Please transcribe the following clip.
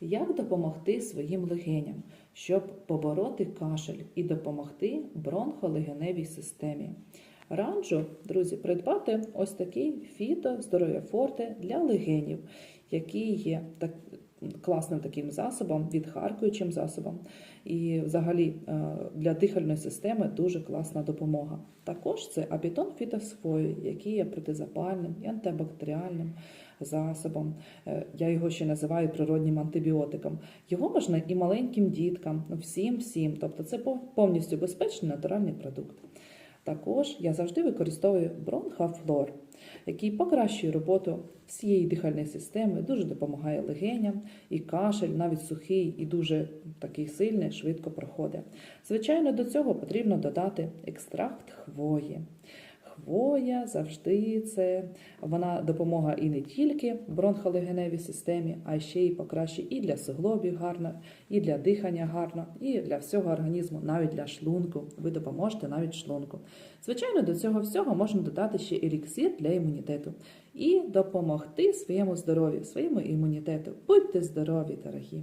Як допомогти своїм легеням, щоб побороти кашель і допомогти бронхолегеневій системі? Раджу, друзі, придбати ось такий фіто здоров'я форте для легенів, який є так, класним таким засобом, відхаркуючим засобом. І взагалі е, для дихальної системи дуже класна допомога. Також це апітон фітосфою, який є протизапальним і антибактеріальним засобом. Е, Я його ще називаю природнім антибіотиком. Його можна і маленьким діткам, всім, всім. Тобто це повністю безпечний натуральний продукт. Також я завжди використовую бронхафлор, який покращує роботу всієї дихальної системи, дуже допомагає легеням, і кашель, навіть сухий і дуже такий сильний, швидко проходить. Звичайно, до цього потрібно додати екстракт хвої. Хвоя завжди це вона допомога і не тільки бронхолегеневій системі, а ще й покращує і для суглобів гарно, і для дихання гарно, і для всього організму, навіть для шлунку. Ви допоможете навіть шлунку. Звичайно, до цього всього можна додати ще еліксир для імунітету і допомогти своєму здоров'ю, своєму імунітету. Будьте здорові, дорогі!